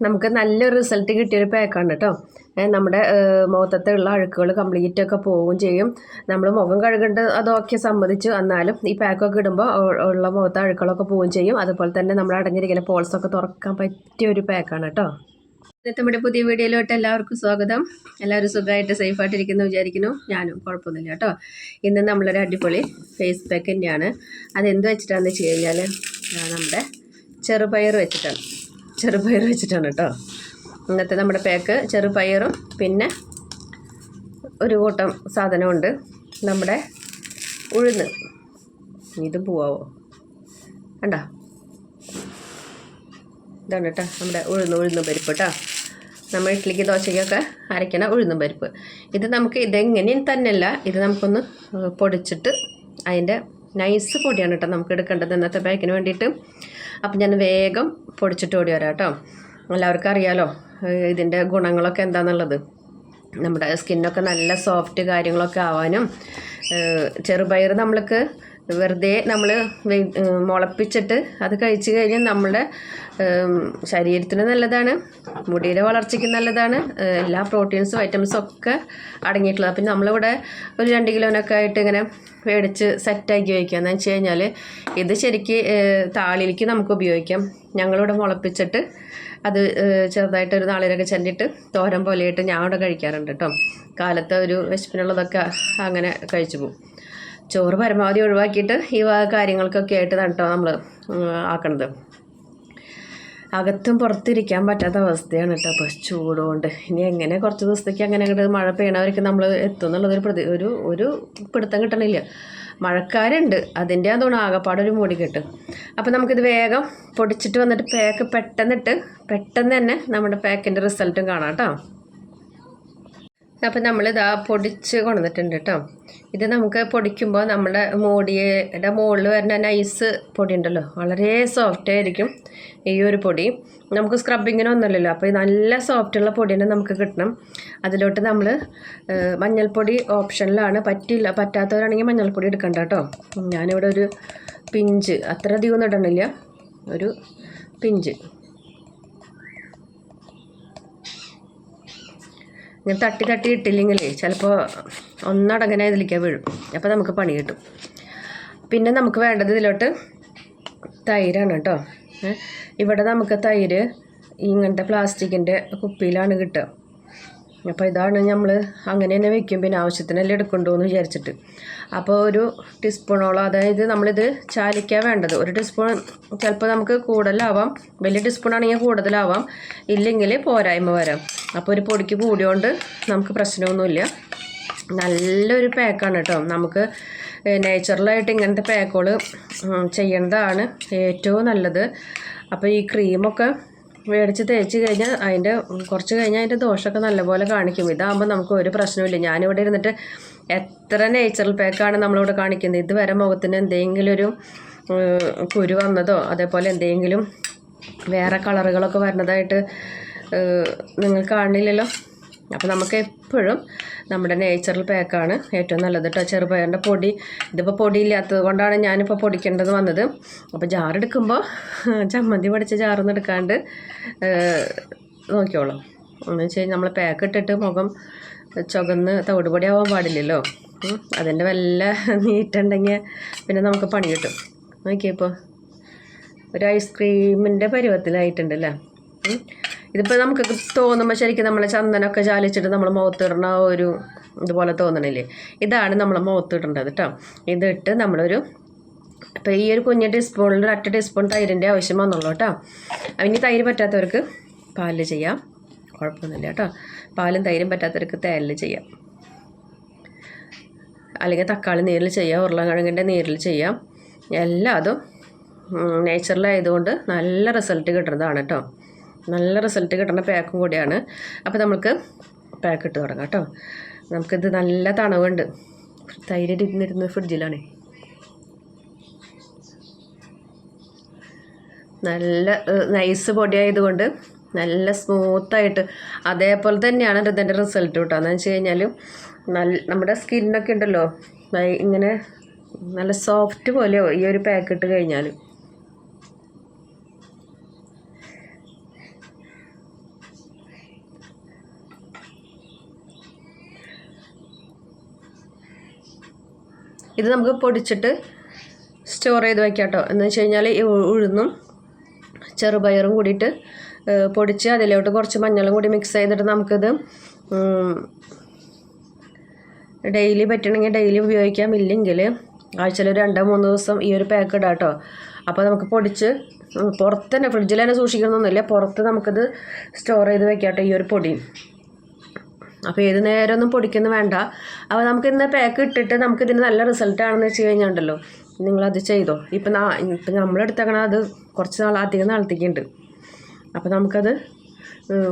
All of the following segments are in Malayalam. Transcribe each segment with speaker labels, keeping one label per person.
Speaker 1: നമുക്ക് നല്ലൊരു റിസൾട്ട് കിട്ടിയൊരു പാക്കാണ് കേട്ടോ നമ്മുടെ മുഖത്തത്തെ ഉള്ള അഴുക്കുകൾ കംപ്ലീറ്റ് ഒക്കെ പോവുകയും ചെയ്യും. നമ്മൾ മുഖം കഴുകേണ്ട അതൊക്കെ സമ്മതിച്ചു എന്നാലും ഈ പാക്കൊക്കെ ഇടുമ്പോൾ ഉള്ള മുഖത്തെ അഴുക്കുകളൊക്കെ പോവുകയും ചെയ്യും. അതുപോലെ തന്നെ നമ്മൾ അടഞ്ഞിരിക്കുന്ന പോൾസൊക്കെ തുറക്കാൻ പറ്റിയ ഒരു പാക്കാണ് കേട്ടോ ഇന്നത്തെ നമ്മുടെ പുതിയ വീഡിയോയിലോട്ട് എല്ലാവർക്കും സ്വാഗതം. എല്ലാവരും സുഖമായിട്ട് സേഫായിട്ട് ഇരിക്കുന്നു വിചാരിക്കുന്നു. ഞാനും കുഴപ്പമൊന്നുമില്ല കേട്ടോ ഇന്ന് നമ്മളൊരു അടിപൊളി ഫേസ് പാക്ക് തന്നെയാണ്. അതെന്ത് വെച്ചിട്ടാണെന്ന് വെച്ച് കഴിഞ്ഞാൽ നമ്മുടെ ചെറുപയർ വെച്ചിട്ടാണ്. ചെറുപയർ വെച്ചിട്ടാണ് കേട്ടോ. ഇന്നത്തെ നമ്മുടെ പാക്ക് ചെറുപയറും പിന്നെ ഒരു കൂട്ടം സാധനമുണ്ട്. നമ്മുടെ ഉഴുന്ന്. ഇത് പോവാവോ? കണ്ടോ? ഇതാണ് കേട്ടോ നമ്മുടെ ഉഴുന്ന് ഉഴുന്ന് പരിപ്പ് കേട്ടോ. നമ്മൾ ഇഡ്ഡലിക്ക് ദോശയ്ക്കൊക്കെ അരയ്ക്കണ ഉഴുന്നും പരിപ്പ്. ഇത് നമുക്ക് ഇതെങ്ങനെയും തന്നെയല്ല. ഇത് നമുക്കൊന്ന് പൊടിച്ചിട്ട് അതിന്റെ നൈസ് പൊടിയാണ് കേട്ടോ നമുക്ക് എടുക്കേണ്ടത് ഇന്നത്തെ പാക്കിന് വേണ്ടിയിട്ട്. അപ്പം ഞാൻ വേഗം പൊടിച്ചിട്ട് ഓടി വരാം കേട്ടോ. എല്ലാവർക്കും അറിയാലോ ഇതിന്റെ ഗുണങ്ങളൊക്കെ എന്താണെന്നുള്ളത് നമ്മുടെ സ്കിന്നൊക്കെ നല്ല സോഫ്റ്റ് കാര്യങ്ങളൊക്കെ ആവാനും ചെറുപയർ നമ്മൾക്ക് വെറുതെ നമ്മൾ മുളപ്പിച്ചിട്ട് അത് കഴിച്ച് കഴിഞ്ഞാൽ നമ്മുടെ ശരീരത്തിന് നല്ലതാണ് മുടിയുടെ വളർച്ചയ്ക്ക് നല്ലതാണ് എല്ലാ പ്രോട്ടീൻസും വൈറ്റമിൻസും ഒക്കെ അടങ്ങിയിട്ടുള്ളത്. അപ്പം നമ്മളിവിടെ ഒരു രണ്ട് കിലോനൊക്കെ ആയിട്ട് ഇങ്ങനെ മേടിച്ച് സെറ്റാക്കി വയ്ക്കുക എന്ന് വെച്ച് കഴിഞ്ഞാൽ ഇത് ശരിക്ക് താളിലേക്ക് നമുക്ക് ഉപയോഗിക്കാം. ഞങ്ങളിവിടെ മുളപ്പിച്ചിട്ട് അത് ചെറുതായിട്ട് ഒരു നാളിലൊക്കെ ചെല്ലിട്ട് തോരൻ പോലെയിട്ട് ഞാൻ അവിടെ കഴിക്കാറുണ്ട് കേട്ടോ. കാലത്ത് ഒരു വിശപ്പിനുള്ളതൊക്കെ അങ്ങനെ കഴിച്ചു പോകും. ചോറ് പരമാവധി ഒഴിവാക്കിയിട്ട് ഈ കാര്യങ്ങൾക്കൊക്കെ ആയിട്ട് കേട്ടോ നമ്മൾ ആക്കണത്. അകത്തും പുറത്തിരിക്കാൻ പറ്റാത്ത അവസ്ഥയാണ് കേട്ടോ. അപ്പോൾ ചൂടുകൊണ്ട് ഇനി എങ്ങനെ കുറച്ച് ദിവസത്തേക്ക് അങ്ങനെ അങ്ങോട്ട് മഴ പെയ്യണവർക്ക് നമ്മൾ എത്തും എന്നുള്ളതൊരു പ്രതി ഒരു ഒരു പിടുത്തം കിട്ടണില്ല. മഴക്കാരുണ്ട്. അതിന്റെ അതുകൊണ്ട് ആകപ്പാടൊരു മൂടി കിട്ടും. അപ്പോൾ നമുക്കിത് വേഗം പൊടിച്ചിട്ട് വന്നിട്ട് പാക്ക് പെട്ടെന്നിട്ട് പെട്ടെന്ന് തന്നെ നമ്മുടെ പാക്കിന്റെ റിസൾട്ടും കാണാം കേട്ടോ. അപ്പം ഇതാ പൊടിച്ച് കൊണ്ടുവന്നിട്ടുണ്ട് കേട്ടോ ഇത് നമുക്ക് പൊടിക്കുമ്പോൾ നമ്മുടെ മോടിയുടെ മുകളിൽ വരുന്ന നൈസ് പൊടി ഉണ്ടല്ലോ വളരെ സോഫ്റ്റ് ആയിരിക്കും ഈ ഒരു പൊടി. നമുക്ക് സ്ക്രബിങ്ങിനൊന്നുമില്ലല്ലോ അപ്പോൾ നല്ല സോഫ്റ്റുള്ള പൊടി തന്നെ നമുക്ക് കിട്ടണം. അതിലോട്ട് നമ്മൾ മഞ്ഞൾപ്പൊടി ഓപ്ഷനിലാണ്. പറ്റില്ല പറ്റാത്തവരാണെങ്കിൽ മഞ്ഞൾപ്പൊടി എടുക്കണ്ട കേട്ടോ ഞാനിവിടെ ഒരു പിഞ്ച്. അത്ര അധികം ഒന്നും ഇടണില്ല. ഒരു പിഞ്ച്. ഇങ്ങനെ തട്ടി തട്ടി ഇട്ടില്ലെങ്കിലേ ചിലപ്പോൾ ഒന്നടങ്ങനെ ഇതിലേക്ക് വീഴും. അപ്പോൾ നമുക്ക് പണി കിട്ടും. പിന്നെ നമുക്ക് വേണ്ടത് ഇതിലോട്ട് തൈരാണ് കേട്ടോ. ഇവിടെ നമുക്ക് തൈര് ഇങ്ങനത്തെ പ്ലാസ്റ്റിക്കിന്റെ കുപ്പിയിലാണ് കിട്ടുക. അപ്പോൾ ഇതാണ് നമ്മൾ അങ്ങനെ തന്നെ വെക്കും. പിന്നെ ആവശ്യത്തിനെല്ലാം എടുക്കണ്ടോ എന്ന് വിചാരിച്ചിട്ട്. അപ്പോൾ ഒരു ടീസ്പൂണോളം അതായത് നമ്മളിത് ചാലിക്കാൻ വേണ്ടത്. ഒരു ടീസ്പൂൺ ചിലപ്പോൾ നമുക്ക് കൂടുതലാവാം. വലിയ ടീസ്പൂൺ ആണെങ്കിൽ കൂടുതലാവാം. ഇല്ലെങ്കിൽ പോരായ്മ വരാം. അപ്പോൾ ഒരു പൊടിക്ക് കൂടിയോണ്ട് നമുക്ക് പ്രശ്നമൊന്നുമില്ല. നല്ലൊരു പാക്കാണ് കേട്ടോ. നമുക്ക് നേച്ചുറലായിട്ട് ഇങ്ങനത്തെ പാക്കുകൾ ചെയ്യേണ്ടതാണ് ഏറ്റവും നല്ലത്. അപ്പോൾ ഈ ക്രീമൊക്കെ മേടിച്ച് തേച്ച് കഴിഞ്ഞാൽ അതിന്റെ കുറച്ച് കഴിഞ്ഞാൽ അതിന്റെ ദോഷമൊക്കെ നല്ലപോലെ കാണിക്കും. ഇതാകുമ്പോൾ നമുക്ക് ഒരു പ്രശ്നമില്ല ഞാനിവിടെ ഇരുന്നിട്ട് എത്ര നേച്ചുറൽ പാക്കാണ് നമ്മളിവിടെ കാണിക്കുന്നത്? ഇതുവരെ മുഖത്തിന് എന്തെങ്കിലും ഒരു കുരു വന്നതോ അതേപോലെ എന്തെങ്കിലും വേറെ കളറുകളൊക്കെ വരുന്നതായിട്ട് നിങ്ങൾ കാണില്ലല്ലോ? അപ്പോൾ നമുക്ക് എപ്പോഴും നമ്മുടെ നേച്ചറൽ പാക്കാണ് ഏറ്റവും നല്ലത് കേട്ടോ ചെറുപയറിന്റെ പൊടി. ഇതിപ്പോൾ പൊടിയില്ലാത്തത് കൊണ്ടാണ് ഞാനിപ്പോൾ പൊടിക്കേണ്ടത് വന്നത്. അപ്പോൾ ജാറെടുക്കുമ്പോൾ ചമ്മന്തി പൊടിച്ച ജാറൊന്നും എടുക്കാണ്ട് നോക്കിയോളൂ എന്ന് വെച്ച് നമ്മൾ പാക്ക് ഇട്ടിട്ട് മുഖം ചുകന്ന് തവിടുപൊടി ആവാൻ പാടില്ലല്ലോ. അതിന്റെ വല്ല നീറ്റുണ്ടെങ്കിൽ പിന്നെ നമുക്ക് പണി കിട്ടും. നോക്കിയപ്പോൾ ഒരു ഐസ്ക്രീമിന്റെ പരുവത്തിലായിട്ടുണ്ട് അല്ലേ? ഉം. ഇതിപ്പോൾ നമുക്ക് തോന്നുമ്പോൾ ശരിക്കും നമ്മളെ ചന്ദനമൊക്കെ ചാലിച്ചിട്ട് നമ്മൾ മുഖത്തിടുന്ന ഒരു ഇതുപോലെ തോന്നണില്ലേ? ഇതാണ് നമ്മൾ മുഖത്തിടേണ്ടത് കേട്ടോ ഇതിട്ട് നമ്മളൊരു അപ്പോൾ ഈ ഒരു കുഞ്ഞ് ടീസ്പൂണിൽ ഒരു അട്ട ടീസ്പൂൺ തൈരിന്റെ ആവശ്യം വന്നുള്ളൂ കേട്ടോ ഇനി തൈര് പറ്റാത്തവർക്ക് പാലിൽ ചെയ്യാം. കുഴപ്പമൊന്നുമില്ല കേട്ടോ പാലും തൈരും പറ്റാത്തവർക്ക് തേലിൽ ചെയ്യാം. അല്ലെങ്കിൽ തക്കാളി നീരിൽ ചെയ്യാം ഉരുളക്കിഴങ്ങിന്റെ നീരിൽ ചെയ്യാം. എല്ലാതും നേച്ചുറലായതുകൊണ്ട് നല്ല റിസൾട്ട് കിട്ടുന്നതാണ് കേട്ടോ നല്ല റിസൾട്ട് കിട്ടുന്ന പാക്കും കൂടിയാണ്. അപ്പോൾ നമുക്ക് പാക്ക് ഇട്ട് തുടങ്ങാം കേട്ടോ നമുക്കിത് നല്ല തണവുണ്ട്. തൈര് ഇരുന്നിരുന്നത് ഫ്രിഡ്ജിലാണ്. നല്ല നൈസ് പൊടിയായതുകൊണ്ട് നല്ല സ്മൂത്തായിട്ട് അതേപോലെ തന്നെയാണ് ഇതിന്റെ റിസൾട്ട് കിട്ടുക എന്ന് വെച്ച് കഴിഞ്ഞാൽ നല്ല നമ്മുടെ സ്കിന്നൊക്കെ ഉണ്ടല്ലോ. ഇങ്ങനെ നല്ല സോഫ്റ്റ് പോലെയോ ഈ ഒരു പാക്ക് ഇട്ട് കഴിഞ്ഞാൽ ഇത് നമുക്ക് പൊടിച്ചിട്ട് സ്റ്റോർ ചെയ്ത് വയ്ക്കാം കേട്ടോ എന്ന് വെച്ച് കഴിഞ്ഞാൽ ഈ ഉഴുന്നും ചെറുപയറും കൂടിയിട്ട് പൊടിച്ച് അതിലോട്ട് കുറച്ച് മഞ്ഞളും കൂടി മിക്സ് ചെയ്തിട്ട് നമുക്കിത് ഡെയിലി പറ്റണമെങ്കിൽ ഡെയിലി ഉപയോഗിക്കാം. ഇല്ലെങ്കിൽ ആഴ്ചയിൽ രണ്ടോ മൂന്നോ ദിവസം ഈ ഒരു പാക്ക് ഇടാം കേട്ടോ അപ്പോൾ നമുക്ക് പൊടിച്ച് പുറത്ത് തന്നെ ഫ്രിഡ്ജിൽ തന്നെ സൂക്ഷിക്കണമെന്നൊന്നുമില്ല പുറത്ത് നമുക്കിത് സ്റ്റോർ ചെയ്ത് വെക്കാം കേട്ടോ ഈ ഒരു പൊടി. അപ്പോൾ ഏത് നേരമൊന്നും പൊടിക്കുന്നു വേണ്ട. അപ്പോൾ നമുക്ക് ഇന്ന് പാക്ക് ഇട്ടിട്ട് നമുക്ക് ഇതിന് നല്ല റിസൾട്ട് ആണെന്ന് വെച്ച് കഴിഞ്ഞാൽ ഉണ്ടല്ലോ. നിങ്ങളത് ചെയ്തോ. ഇപ്പം നാ ഇപ്പം നമ്മളെടുത്തേക്കണ അത് കുറച്ച് നാൾ അധികം നാളത്തേക്കുണ്ട്. അപ്പോൾ നമുക്കത്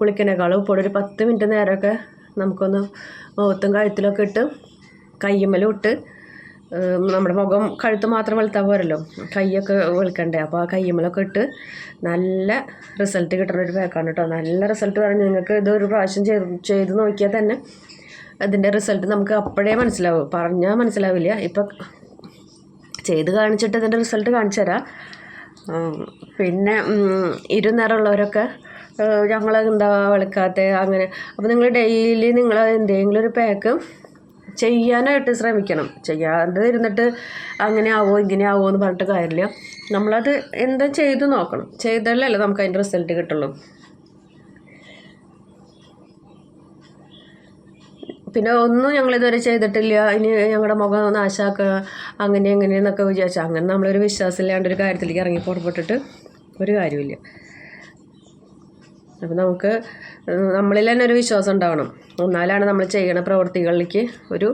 Speaker 1: കുളിക്കണേക്കാളും ഇപ്പോൾ ഒരു പത്ത് മിനിറ്റ് നേരമൊക്കെ നമുക്കൊന്ന് മുഖത്തും കഴുത്തിലൊക്കെ ഇട്ട് കയ്യുമ്മലും ഇട്ട് നമ്മുടെ മുഖം കഴുത്ത് മാത്രം വെളുത്താൽ പോരല്ലോ. കൈയൊക്കെ വെളുക്കണ്ടേ? അപ്പോൾ ആ കയ്യുമ്മലൊക്കെ ഇട്ട് നല്ല റിസൾട്ട് കിട്ടുന്ന ഒരു പാക്കാണ് കേട്ടോ നല്ല റിസൾട്ട് പറഞ്ഞ് നിങ്ങൾക്ക് ഇതൊരു പ്രാവശ്യം ചെയ്ത് നോക്കിയാൽ തന്നെ അതിന്റെ റിസൾട്ട് നമുക്ക് അപ്പോഴേ മനസ്സിലാവും. പറഞ്ഞാൽ മനസ്സിലാവില്ല. ഇപ്പം ചെയ്ത് കാണിച്ചിട്ട് അതിന്റെ റിസൾട്ട് കാണിച്ചു തരാം. പിന്നെ ഇരുനിറമുള്ളവരൊക്കെ ഞങ്ങൾ എന്താ വെളുക്കാത്ത അങ്ങനെ. അപ്പോൾ നിങ്ങൾ ഡെയിലി നിങ്ങൾ എന്തെങ്കിലും ഒരു പാക്ക് ചെയ്യാനായിട്ട് ശ്രമിക്കണം. ചെയ്യാതെ ഇരുന്നിട്ട് അങ്ങനെ ആവോ ഇങ്ങനെ ആവോ എന്ന് പറഞ്ഞിട്ട് കാര്യമില്ല. നമ്മളത് എന്താ ചെയ്ത് നോക്കണം. ചെയ്താലല്ലേ നമുക്ക് അതിന്റെ റിസൾട്ട് കിട്ടുള്ളൂ. പിന്നെ ഒന്നും ഞങ്ങളിതുവരെ ചെയ്തിട്ടില്ല. ഇനി ഞങ്ങളുടെ മുഖം നാശാക്കുക അങ്ങനെ അങ്ങനെ എന്നൊക്കെ വിചാരിച്ചു. അങ്ങനെ നമ്മളൊരു വിശ്വാസമില്ലാണ്ട് ഒരു കാര്യത്തിലേക്ക് ഇറങ്ങി പുറപ്പെട്ടിട്ട് ഒരു കാര്യമില്ല അപ്പം നമുക്ക് നമ്മളിൽ തന്നെ ഒരു വിശ്വാസം ഉണ്ടാവണം. എന്നാലാണ് നമ്മൾ ചെയ്യണ പ്രവൃത്തികളിലേക്ക് ഒരു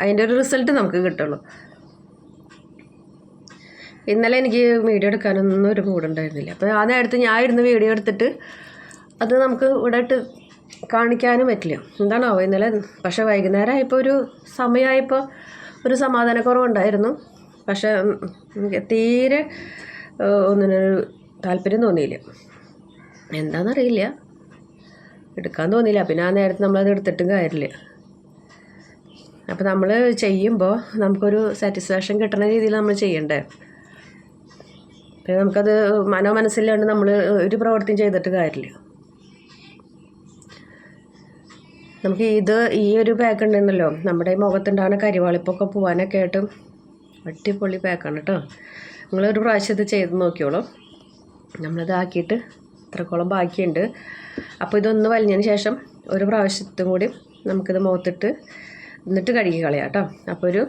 Speaker 1: അതിന്റെ ഒരു റിസൾട്ട് നമുക്ക് കിട്ടുള്ളൂ. ഇന്നലെ എനിക്ക് വീഡിയോ എടുക്കാനൊന്നും ഒരു മൂടുണ്ടായിരുന്നില്ല അപ്പോൾ ആ നേരത്ത് ഞാൻ ഇരുന്ന് വീഡിയോ എടുത്തിട്ട് അത് നമുക്ക് ഇവിടെ ഇട്ട് കാണിക്കാനും പറ്റില്ല. എന്താണാവോ ഇന്നലെ പക്ഷേ വൈകുന്നേരം ആയപ്പോൾ ഒരു സമയമായപ്പോൾ ഒരു സമാധാനക്കുറവുണ്ടായിരുന്നു. പക്ഷേ തീരെ ഒന്നിനൊരു താല്പര്യം തോന്നിയില്ല. എന്താണെന്നറിയില്ല എടുക്കാൻ തോന്നിയില്ല. പിന്നെ ആ നേരത്ത് നമ്മളത് എടുത്തിട്ടും കാര്യമില്ല. അപ്പോൾ നമ്മൾ ചെയ്യുമ്പോൾ നമുക്കൊരു സാറ്റിസ്ഫാക്ഷൻ കിട്ടുന്ന രീതിയിൽ നമ്മൾ ചെയ്യണ്ടേ? പിന്നെ നമുക്കത് മനോ മനസ്സില്ലാണ്ട് നമ്മൾ ഒരു പ്രവൃത്തിയും ചെയ്തിട്ട് കാര്യമില്ല. നമുക്ക് ഇത് ഈ ഒരു പാക്ക് ഉണ്ടെന്നല്ലോ. നമ്മുടെ ഈ മുഖത്തുണ്ടാകുന്ന കരിവാളിപ്പൊക്കെ പോകാനൊക്കെ ആയിട്ടും അടിപൊളി പാക്കാണ് കേട്ടോ നിങ്ങളൊരു പ്രാവശ്യം ഇത് ചെയ്ത് നോക്കിയോളൂ നമ്മളിത് ആക്കിയിട്ട് ഇത്രക്കോളം ബാക്കിയുണ്ട്. അപ്പോൾ ഇതൊന്ന് വലിഞ്ഞതിന് ശേഷം ഒരു പ്രാവശ്യത്തും കൂടി നമുക്കിത് മുഖത്തിട്ട് എന്നിട്ട് കഴുകി കളയാം കേട്ടോ. അപ്പോൾ ഒരു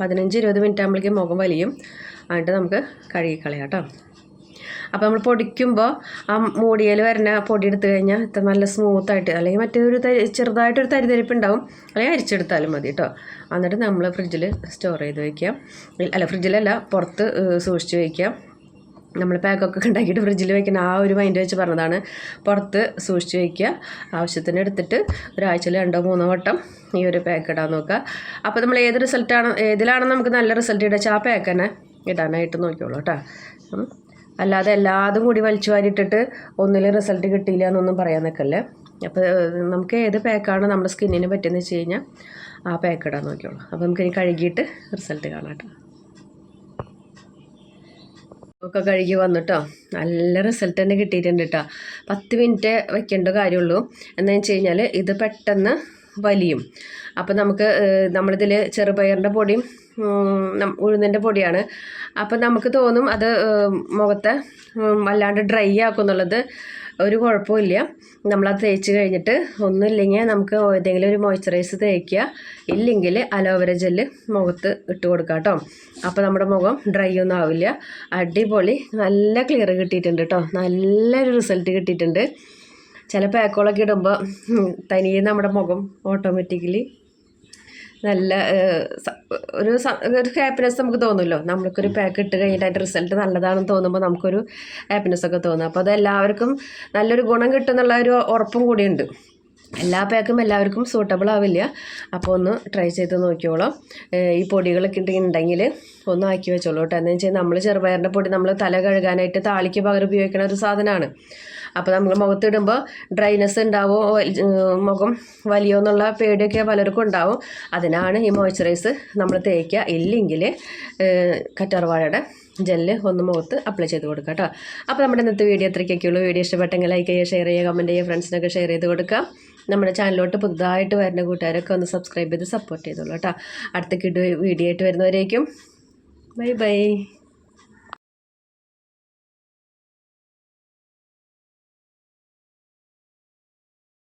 Speaker 1: പതിനഞ്ച് ഇരുപത് മിനിറ്റ് ആകുമ്പോഴേക്കും മുഖം വലിയും. എന്നിട്ട് നമുക്ക് കഴുകി കളയാം കേട്ടോ. അപ്പോൾ നമ്മൾ പൊടിക്കുമ്പോൾ ആ മൂടിയിൽ വരുന്ന പൊടി എടുത്തു കഴിഞ്ഞാൽ ഇത്ര നല്ല സ്മൂത്തായിട്ട് അല്ലെങ്കിൽ മറ്റൊരു തരി ചെറുതായിട്ടൊരു തരിതരിപ്പ് ഉണ്ടാവും അല്ലെങ്കിൽ അരിച്ചെടുത്താലും മതി കേട്ടോ. എന്നിട്ട് നമ്മൾ ഫ്രിഡ്ജിൽ സ്റ്റോർ ചെയ്ത് വയ്ക്കാം അല്ല ഫ്രിഡ്ജിലല്ല പുറത്ത് സൂക്ഷിച്ച് വയ്ക്കാം നമ്മൾ പാക്കൊക്കെ ഉണ്ടാക്കിയിട്ട് ഫ്രിഡ്ജിൽ വെക്കുന്ന ആ ഒരു മൈൻഡ് വെച്ച് പറഞ്ഞതാണ്. പുറത്ത് സൂക്ഷിച്ച് വയ്ക്കുക ആവശ്യത്തിന് എടുത്തിട്ട് ഒരാഴ്ചയിൽ രണ്ടോ മൂന്നോ വട്ടം ഈ ഒരു പാക്ക് ഇടാൻ നോക്കുക. അപ്പോൾ നമ്മൾ ഏത് റിസൾട്ടാണ് ഏതിലാണ് നമുക്ക് നല്ല റിസൾട്ട് ഇടച്ചാൽ ആ പാക്ക് തന്നെ ഇടാനായിട്ട് നോക്കിയോളൂ കേട്ടോ. അല്ലാതെ എല്ലാതും കൂടി വലിച്ചു വാരിയിട്ടിട്ട് ഒന്നിലും റിസൾട്ട് കിട്ടിയില്ല എന്നൊന്നും പറയാൻ നിൽക്കല്ലേ. അപ്പോൾ നമുക്ക് ഏത് പാക്കാണ് നമ്മുടെ സ്കിന്നിന് പറ്റുന്നത് വെച്ച് കഴിഞ്ഞാൽ ആ പാക്ക് ഇടാൻ നോക്കിയോളൂ അപ്പോൾ നമുക്കിനി കഴുകിയിട്ട് റിസൾട്ട് കാണാം കേട്ടോ. ഒക്കെ കഴുകി വന്നിട്ടോ. നല്ല റിസൾട്ട് തന്നെ കിട്ടിയിട്ടുണ്ട് കേട്ടോ പത്ത് മിനിറ്റ് വെക്കേണ്ട കാര്യമുള്ളൂ. എന്താ വെച്ച് കഴിഞ്ഞാൽ ഇത് പെട്ടെന്ന് വലിയും. അപ്പോൾ നമുക്ക് നമ്മളിതിൽ ചെറുപയറിന്റെ പൊടിയും ഉഴുന്നിന്റെ പൊടിയാണ്. അപ്പം നമുക്ക് തോന്നും അത് മുഖത്തെ വല്ലാണ്ട് ഡ്രൈ ആക്കും എന്നുള്ളത്. ഒരു കുഴപ്പമില്ല. നമ്മളത് തേച്ച് കഴിഞ്ഞിട്ട് ഒന്നുമില്ലെങ്കിൽ നമുക്ക് ഏതെങ്കിലും ഒരു മോയ്സ്ചറൈസ് തേക്കുക. ഇല്ലെങ്കിൽ അലോവേര ജെല്ല് മുഖത്ത് ഇട്ട് കൊടുക്കുക കേട്ടോ. അപ്പോൾ നമ്മുടെ മുഖം ഡ്രൈ ഒന്നും ആവില്ല. അടിപൊളി. നല്ല ക്ലിയർ കിട്ടിയിട്ടുണ്ട് കേട്ടോ. നല്ലൊരു റിസൾട്ട് കിട്ടിയിട്ടുണ്ട്. ചില പാക്കുകളൊക്കെ ഇടുമ്പോൾ തനിയെ നമ്മുടെ മുഖം ഓട്ടോമാറ്റിക്കലി നല്ല ഒരു ഒരു ഹാപ്പിനെസ് നമുക്ക് തോന്നുമല്ലോ നമ്മൾക്കൊരു പാക്ക് ഇട്ട് കഴിഞ്ഞിട്ട് അതിന്റെ റിസൾട്ട് നല്ലതാണെന്ന് തോന്നുമ്പോൾ നമുക്കൊരു ഹാപ്പിനെസ് ഒക്കെ തോന്നും. അപ്പോൾ അത് എല്ലാവർക്കും നല്ലൊരു ഗുണം കിട്ടുമെന്നുള്ള ഒരു ഉറപ്പും കൂടിയുണ്ട്. എല്ലാ പാക്കും എല്ലാവർക്കും സൂട്ടബിൾ ആവില്ല. അപ്പോൾ ഒന്ന് ട്രൈ ചെയ്ത് നോക്കിയോളാം ഈ പൊടികളൊക്കെ ഉണ്ടെങ്കിൽ ഒന്ന് ആക്കി വെച്ചോളൂ കേട്ടോ. എന്ന് വെച്ചാൽ നമ്മൾ ചെറുപയറിന്റെ പൊടി നമ്മൾ തല കഴുകാനായിട്ട് താളിക്ക് പകരം ഉപയോഗിക്കുന്ന ഒരു സാധനമാണ് അപ്പോൾ നമ്മൾ മുഖത്തിടുമ്പോൾ ഡ്രൈനെസ് ഉണ്ടാവോ മുഖം വലിയോ എന്നുള്ള പേടിയൊക്കെ പലർക്കും ഉണ്ടാവും അതിനാണ് ഈ മോയ്സ്ചറൈസ് നമ്മൾ തേക്കുക ഇല്ലെങ്കിൽ കറ്റാർവാഴയുടെ ജെല്ല് ഒന്ന് മുഖത്ത് അപ്ലൈ ചെയ്ത് കൊടുക്കുക കേട്ടോ. അപ്പോൾ നമ്മുടെ ഇന്നത്തെ വീഡിയോ അത്രയ്ക്കൊക്കെയുള്ളൂ വീഡിയോ ഇഷ്ടപ്പെട്ടെങ്കിൽ ലൈക്ക് ചെയ്യുക ഷെയർ ചെയ്യുക കമന്റ് ചെയ്യുക ഫ്രണ്ട്സിനൊക്കെ ഷെയർ ചെയ്ത് കൊടുക്കുക നമ്മുടെ ചാനലിലോട്ട് പുതുതായിട്ട് വരുന്ന കൂട്ടുകാരൊക്കെ ഒന്ന് സബ്സ്ക്രൈബ് ചെയ്ത് സപ്പോർട്ട് ചെയ്തോളൂ കേട്ടോ. അടുത്ത കിഡ് വീഡിയോ ആയിട്ട് വരുന്നവരേക്കും. Bye bye